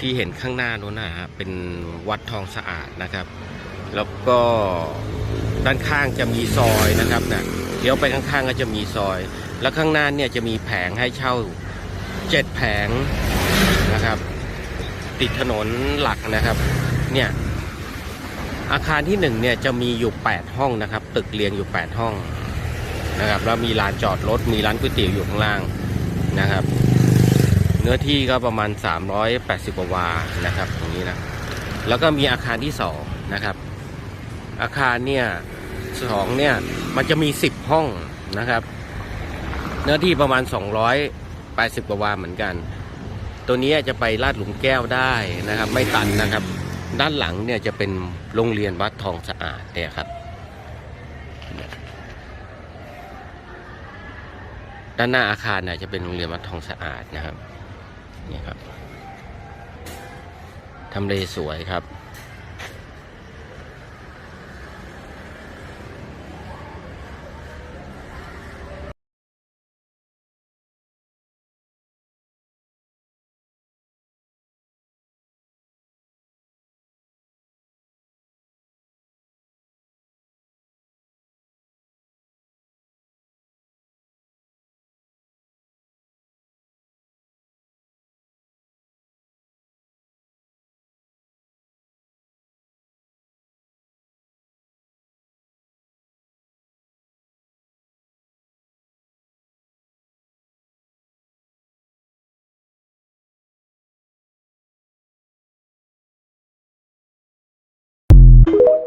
ที่เห็นข้างหน้านู้นนะฮะเป็นวัดทองสะอาดนะครับ แล้วก็ด้านข้างจะมีซอยนะครับนะเดี๋ยวไปข้างๆก็จะมีซอย แล้วข้างหน้าเนี่ยจะมีแผงให้เช่าเจ็ดแผงนะครับ ติดถนนหลักนะครับ เนี่ยอาคารที่หนึ่งเนี่ยจะมีอยู่ 8 ห้องนะครับ ตึกเรียงอยู่ 8 ห้องนะครับแล้วมีลานจอดรถมีร้านก๋วยเตี๋ยวอยู่ข้างล่างนะครับ นื้อที่ก็ประมาณ 380กว่าวานะครับตรงนี้นะแล้วก็มีอาคารที่สองนะครับ อาคารเนี่ยสองเนี่ยมันจะมี 10 ห้องนะครับ เนื้อที่ประมาณ 280กว่าวาเหมือนกัน ตัวนี้จะไปลาดหลุมแก้วได้นะครับ ไม่ตันนะครับ ด้านหลังเนี่ยจะเป็นโรงเรียนวัดทองสะอาดเนี่ยครับด้านหน้าอาคารเนี่ยจะเป็นโรงเรียนวัดทองสะอาดนะครับ นี่ครับทำเลสวยครับ you.